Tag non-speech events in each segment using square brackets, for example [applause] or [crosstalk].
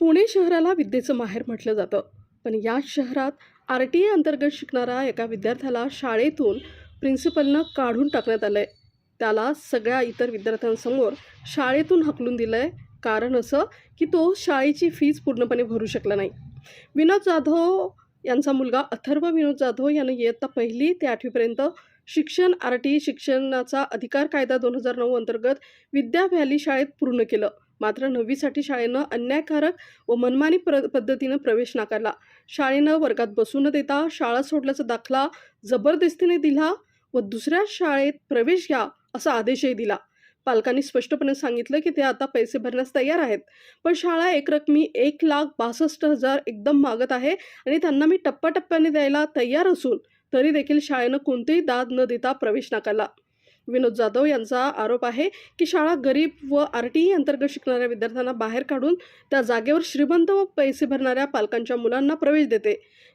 पुणे शहराला विद्येचं माहेर म्हटलं जातं. पण या शहरात आर टी ए अंतर्गत शिकणाऱ्या एका विद्यार्थ्याला शाळेतून प्रिन्सिपलनं काढून टाकण्यात आलं आहे त्याला सगळ्या इतर विद्यार्थ्यांसमोर शाळेतून हकलून दिलं आहे कारण असं की तो शाळेची फीज पूर्णपणे भरू शकला नाही. विनोद जाधव यांचा मुलगा अथर्व विनोद जाधव यानं इयत्ता पहिली ते आठवीपर्यंत शिक्षण आर टी शिक्षणाचा अधिकार कायदा दोन हजार नऊ अंतर्गत विद्या व्हॅली शाळेत पूर्ण केलं. मात्र नववीसाठी शाळेनं अन्यायकारक व मनमानी प्र पद्धतीनं प्रवेश नाकारला. शाळेनं वर्गात बसू न देता शाळा सोडल्याचा दाखला जबरदस्तीने दिला व दुसऱ्या शाळेत प्रवेश घ्या असा आदेशही दिला. पालकांनी स्पष्टपणे सांगितलं की ते आता पैसे भरण्यास तयार आहेत पण शाळा एकरकमी एक लाख बासष्ट हजार एकदम मागत आहे आणि त्यांना मी टप्प्याटप्प्याने द्यायला तयार असून तरी देखील शाळेनं कोणतेही दाद न देता प्रवेश नाकारला. विनोद जाधव यांचा आरोप आहे की शाळा गरीब व आर टी ई अंतर्गत शिकणाऱ्या विद्यार्थ्यांना बाहेर काढून त्या जागेवर श्रीमंत व पैसे भरणाऱ्या पालकांच्या मुलांना प्रवेश देते.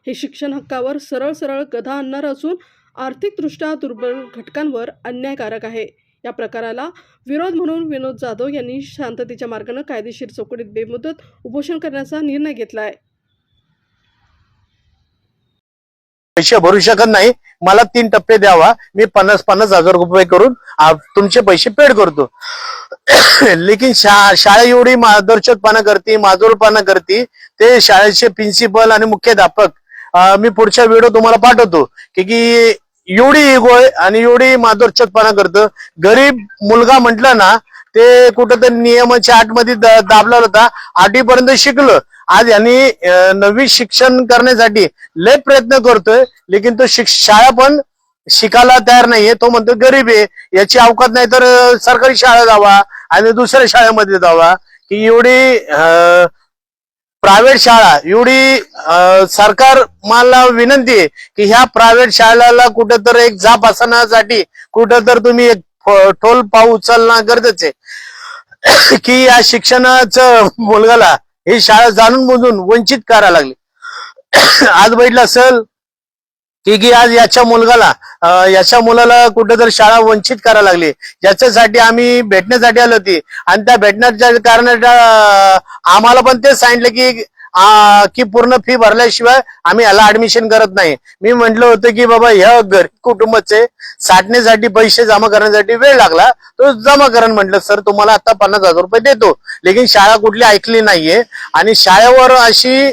हे शिक्षण हक्कावर सरळ सरळ गधा आणणारं असून आर्थिकदृष्ट्या दुर्बल घटकांवर अन्यायकारक आहे. या प्रकाराला विरोध म्हणून विनोद जाधव यांनी शांततेच्या मार्गानं कायदेशीर चौकटीत बेमुदत उपोषण करण्याचा निर्णय घेतला आहे पैसे भरू शकत नाही. मला तीन टप्पे द्यावा. मी पन्नास पन्नास हजार रुपये करून तुमचे पैसे पेड करतो. [coughs] लेकिन शा शाळा एवढी मार्गदर्शकपणा करते माजोरपणा करते. ते शाळेचे प्रिन्सिपल आणि मुख्याध्यापक मी पुढच्या व्हिडिओ तुम्हाला पाठवतो. की की एवढी गोय आणि एवढी मार्गदर्शकपणा करतं. गरीब मुलगा म्हटलं ना ते कुठंतरी नियमाच्या आठमध्ये द- दाबला होता. आठवीपर्यंत शिकलं. आज यांनी नवी शिक्षण करण्यासाठी लय प्रयत्न करतोय लेकिन तो शिक शाळा पण शिकायला तयार नाहीये. तो म्हणतो गरीब आहे. याची अवकात नाही तर सरकारी शाळा जावा आणि दुसऱ्या शाळेमध्ये जावा. की एवढी प्रायव्हेट शाळा एवढी सरकार मला विनंती आहे की ह्या प्रायव्हेट शाळेला कुठंतर एक जाप असण्यासाठी कुठं तर तुम्ही एक ठोल पाऊ उचलणं गरजेचं आहे. [coughs] की या शिक्षणाचं मुलगाला ही शाळा जाणून बुजून वंचित करायला लागली. [coughs] आज बघितलं असेल की की आज याच्या मुलगाला याच्या मुलाला कुठेतरी शाळा वंचित करायला लागली. याच्यासाठी आम्ही भेटण्यासाठी आलो होती. आणि त्या भेटण्याच्या कारणाच्या आम्हाला पण तेच सांगितलं की की पूर्ण फी भरल्याशिवाय आम्ही याला ऍडमिशन करत नाही. मी म्हंटल होतं की बाबा ह्या गरीब कुटुंबाचे साठण्यासाठी पैसे जमा करण्यासाठी वेळ लागला. तो जमा करण म्हटलं सर तुम्हाला आता पन्नास हजार रुपये देतो. लेकिन शाळा कुठली ऐकली नाहीये. आणि शाळेवर अशी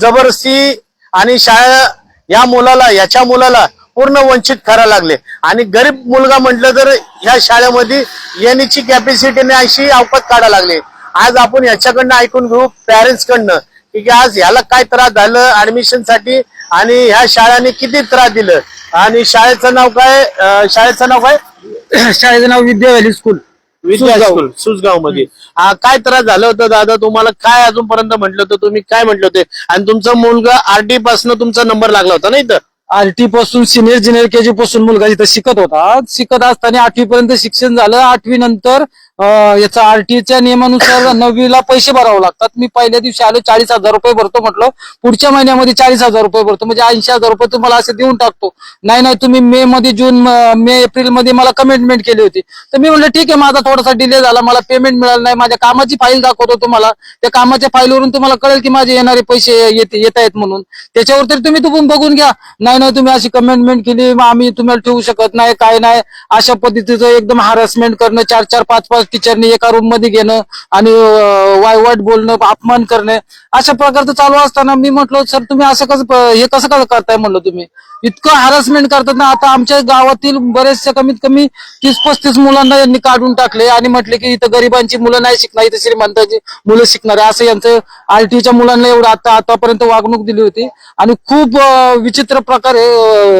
जबरदस्ती आणि शाळा या मुलाला याच्या मुलाला पूर्ण वंचित करायला लागले. आणि गरीब मुलगा म्हटलं तर या शाळेमध्ये येण्याची कॅपॅसिटीने अशी अवकात काढायला लागले. आज आपण याच्याकडनं ऐकून घेऊ पॅरेंट्सकडनं की आज ह्याला काय त्रास झालं ऍडमिशनसाठी आणि ह्या शाळाने किती त्रास दिलं? आणि शाळेचं नाव काय? अं, शाळेचं नाव काय? [coughs] शाळेचं नाव Vidya valley school Vidya Susgaon. School सुसगावमध्ये. काय त्रास झालं होतं दादा? तुम्हाला काय अजूनपर्यंत म्हटलं होतं? तुम्ही काय म्हटलं होते? आणि तुमचा मुलगा आरटी पासून तुमचा नंबर लागला होता नाही तर आरटी पासून सिनियर ज्युनियर केजी पासून मुलगा इथं शिकत होता. शिकत असताना आठवी पर्यंत शिक्षण झालं. आठवी नंतर याचा आरटीच्या नियमानुसार नववीला पैसे भरावे लागतात. मी पहिल्या दिवशी आलो चाळीस हजार रुपये भरतो म्हटलं. पुढच्या महिन्यामध्ये चाळीस हजार रुपये भरतो. म्हणजे ऐंशी हजार रुपये तुम्हाला असे देऊन टाकतो. नाही नाही तुम्ही मे मध्ये जून मे एप्रिलमध्ये मला कमिटमेंट केली होती. तर मी म्हटलं ठीक आहे माझा थोडासा डिले झाला. मला पेमेंट मिळालं नाही. माझ्या कामाची फाईल दाखवतो तुम्हाला. त्या कामाच्या फाईलवरून तुम्हाला कळेल की माझे येणारे पैसे येत आहेत म्हणून. त्याच्यावर तरी तुम्ही तुम्ही बघून घ्या. नाही नाही तुम्ही अशी कमिटमेंट केली. मग आम्ही तुम्हाला ठेवू शकत नाही. काय नाही. अशा पद्धतीचं एकदम हॅरसमेंट करणं. चार चार पाच पाच टीचरनी एका रूममध्ये घेणं आणि वायवाट बोलणं अपमान करणे अशा प्रकारचं चालू असताना मी म्हटलो सर तुम्ही असं कसं हे कसं कसं करताय? म्हणलं तुम्ही. इतकं हॅरसमेंट करतात ना आता आमच्या गावातील बरेचसे कमीत कमी तीस पस्तीस मुलांना यांनी काढून टाकले आणि म्हटले की इथं गरिबांची मुलं नाही शिकणार इथं श्रीमंतांची मुलं शिकणार. असं यांचं आरटीच्या मुलांना एवढं आता आतापर्यंत वागणूक दिली होती. आणि खूप विचित्र प्रकारे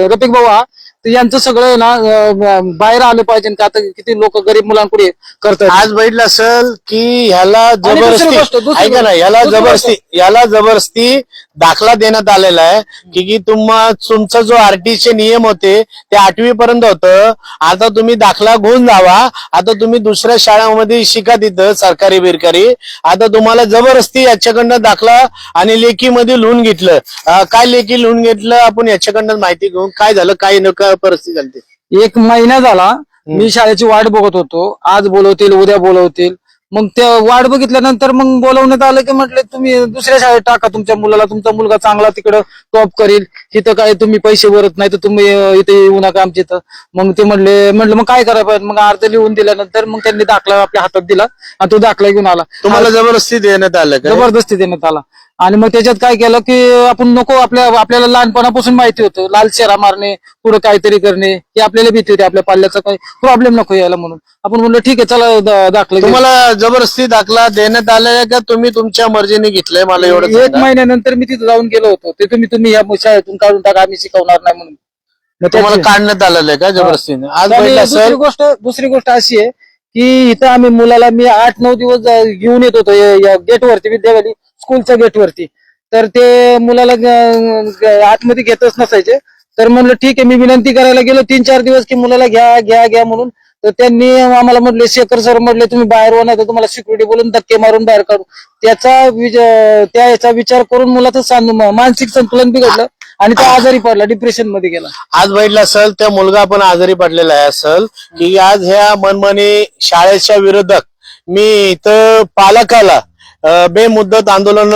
रफिक बाबा तर यांचं सगळं आहे ना अं, बाहेर आलं पाहिजे का आता किती लोक गरीब मुलांपुढे करतात. आज बघितलं असेल की ह्याला दुसरी गोष्ट, जबरदस्ती दुसरी ऐका ना गोष्ट, याला दुसरी जबरदस्ती याला जबरदस्ती दाखला देण्यात आलेला आहे की की तुम्हा तुमचा जो आरटीचे नियम होते ते आठवी पर्यंत होतं. आता तुम्ही दाखला घेऊन जावा. आता तुम्ही दुसऱ्या शाळांमध्ये शिका तिथं सरकारी बिरकारी. आता तुम्हाला जबरदस्ती याच्याकडनं दाखला आणि लेखीमध्ये लिहून घेतलं. अं, काय लेखी लिहून घेतलं? आपण याच्याकडनं माहिती घेऊन काय झालं काय नका परिस्थिती झाली ते. एक महिना झाला मी शाळेची वाट बघत होतो. आज बोलवतील उद्या बोलवतील. मग ते वाट बघितल्यानंतर मग बोलवण्यात आलं की म्हटले तुम्ही दुसऱ्या शाळेत टाका तुमच्या मुलाला तुमचा मुलगा चांगला तिकडं टॉप करेल. इथं काय तुम्ही पैसे भरत नाही तर तुम्ही अं, इथे येऊ नका आमच्या इथं. मग ते म्हणले म्हटलं मग काय करायला पाहिजे मग अर्ज लिहून दिल्यानंतर मग त्यांनी दाखला आपल्या हातात दिला आणि तो दाखला घेऊन आला. तुम्हाला जबरदस्ती देण्यात आलं का जबरदस्ती देण्यात आला. आणि मग त्याच्यात काय केलं की आपण नको आपल्या आपल्याला लहानपणापासून माहिती होतं. लाल शेरा मारणे पुढे काहीतरी करणे ही आपल्याला भीती होती. आपल्या पाल्याचा काही प्रॉब्लेम नको यायला म्हणून. आपण म्हणलं ठीक आहे चला दाखला. तुम्हाला जबरदस्ती दाखला देण्यात आलाय का? तुम्ही तुमच्या मर्जीने घेतलंय मला एवढं एक. महिन्यानंतर मी तिथे जाऊन गेलो होतो. ते तुम्ही तुम्ही या शाळेतून काढून टाका आम्ही शिकवणार नाही म्हणून. तुम्हाला काढण्यात आलेलं आहे का जबरदस्तीने? आज दुसरी गोष्ट दुसरी गोष्ट अशी आहे की इथं आम्ही मुलाला मी आठ नऊ दिवस घेऊन येत होतो गेटवरती विद्यावाली स्कूलच्या गेटवरती. तर ते मुलाला आतमध्ये घेतच नसायचे. तर म्हणलं ठीक आहे मी विनंती करायला गेलो तीन चार दिवस की मुलाला घ्या घ्या घ्या म्हणून. तर त्यांनी आम्हाला म्हटले शेखर सर म्हटले तुम्ही बाहेर होणार तर तुम्हाला सिक्युरिटी बोलून धक्के मारून बाहेर काढू. त्याचा त्या याचा विचार करून मुलाचं सांग- मानसिक संतुलन बिघडलं. आणि तो आजारी पडला डिप्रेशनमध्ये गेला. आज बैठला असेल त्या मुलगा पण आजारी पडलेला आहे असेल. की आज ह्या मनमानी शाळेच्या विरोधात मी इथं पालकाला बेमुद्दत आंदोलन